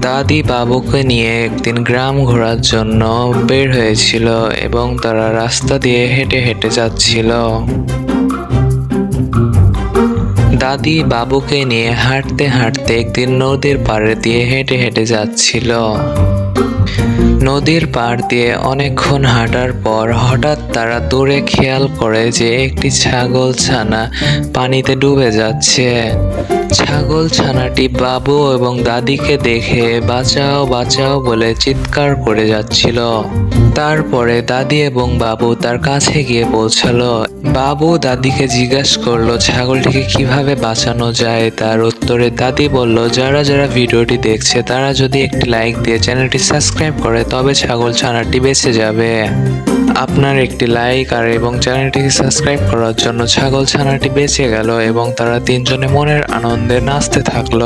দাদি বাবুকে নিয়ে একদিন গ্রাম ঘোরার জন্য বের হয়েছিল এবং তারা রাস্তা দিয়ে হেঁটে হেঁটে যাচ্ছিল। দাদি বাবুকে নিয়ে হাঁটতে হাঁটতে একদিন নদীর পাড়ে দিয়ে হেঁটে হেঁটে যাচ্ছিল। নদীর পাড় দিয়ে অনেকক্ষণ হাঁটার পর হঠাৎ তারা দূরে খেয়াল করে যে একটি ছাগল ছানা পানিতে ডুবে যাচ্ছে। ছাগল ছানাটি বাবু এবং দাদিকে দেখে, বাঁচাও বাঁচাও, বলে চিৎকার করে যাচ্ছিল। তারপরে দাদি এবং বাবু তার কাছে গিয়ে পৌঁছালো। বাবু দাদিকে জিজ্ঞাসা করল, ছাগলটিকে কীভাবে বাঁচানো যায়? তার উত্তরে দাদি বলল, যারা যারা ভিডিওটি দেখছে, তারা যদি একটি লাইক দিয়ে চ্যানেলটি সাবস্ক্রাইব করে, তবে ছাগল ছানাটি বেঁচে যাবে। আপনার একটি লাইক আর এবং চ্যানেলটিকে সাবস্ক্রাইব করার জন্য ছাগল ছানাটি বেঁচে গেল এবং তারা তিনজনে মনের আনন্দে নাচতে থাকল।